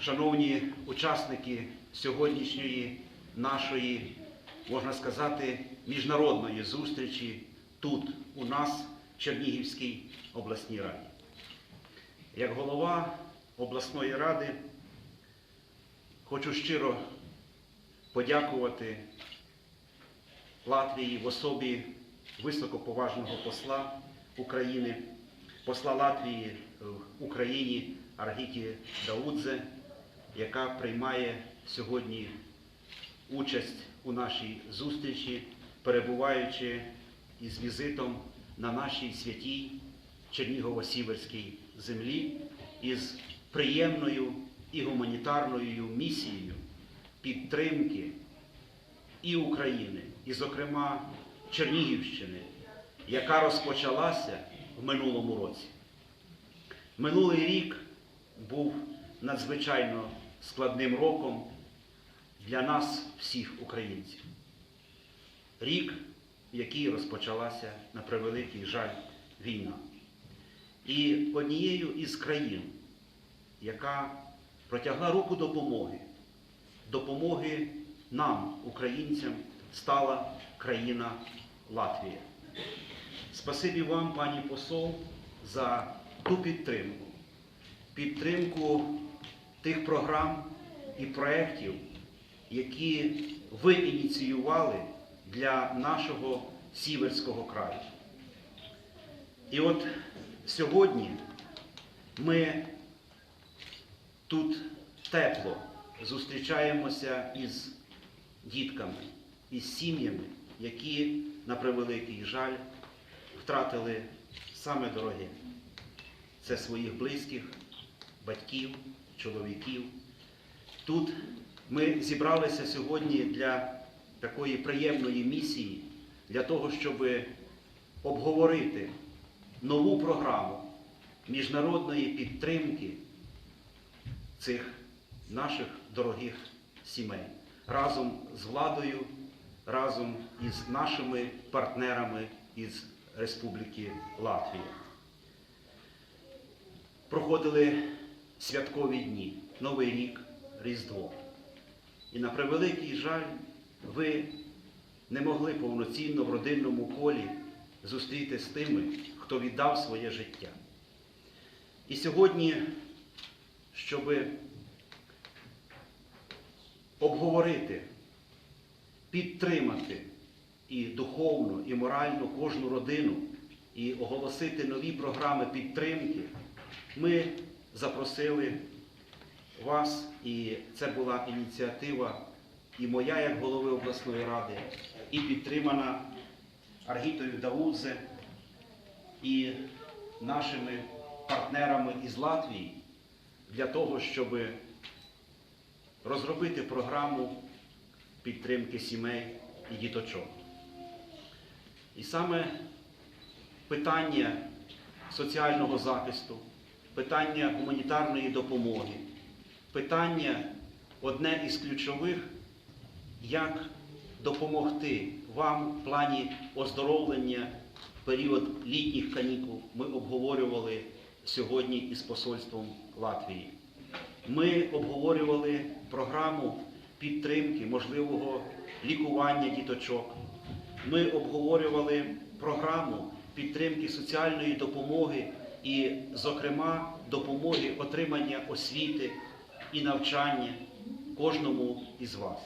шановні учасники сьогоднішньої нашої, можна сказати, міжнародної зустрічі тут, у нас, в Чернігівській обласній раді. Як голова обласної ради хочу щиро подякувати Латвії в особі високоповажного посла України, посла Латвії в Україні Аргіті Даудзе, яка приймає сьогодні участь у нашій зустрічі, перебуваючи із візитом на нашій святій Чернігово-Сіверській землі із приємною і гуманітарною місією підтримки і України, і, зокрема, Чернігівщини, яка розпочалася в минулому році. Минулий рік був надзвичайно складним роком для нас, всіх українців. Рік, в який розпочалася на превеликий жаль війна. І однією із країн, яка протягла руку допомоги, допомоги нам, українцям, стала країна Латвія. Спасибі вам, пані посол, за ту підтримку, підтримку тих програм і проєктів, які ви ініціювали для нашого Сіверського краю. І от сьогодні ми тут тепло зустрічаємося із дітками, із сім'ями, які, на превеликий жаль, втратили саме дороге. Це своїх близьких, батьків, чоловіків. Тут ми зібралися сьогодні для такої приємної місії, для того, щоб обговорити нову програму міжнародної підтримки цих наших дорогих сімей разом з владою, разом із нашими партнерами із Республіки Латвія. Проходили святкові дні, Новий рік, Різдво. І на превеликий жаль, ви не могли повноцінно в родинному колі зустріти з тими, хто віддав своє життя. І сьогодні, щоб обговорити, підтримати і духовно, і морально кожну родину, і оголосити нові програми підтримки, ми запросили вас, і це була ініціатива і моя як голови обласної ради, і підтримана Аргітою Даудзе і нашими партнерами із Латвії для того, щоб розробити програму підтримки сімей і діточок. І саме питання соціального захисту, питання гуманітарної допомоги, питання одне із ключових, як допомогти вам в плані оздоровлення в період літніх канікул ми обговорювали сьогодні із посольством Латвії. Ми обговорювали програму підтримки можливого лікування діточок. Ми обговорювали програму підтримки соціальної допомоги і, зокрема, допомоги отримання освіти і навчання кожному із вас.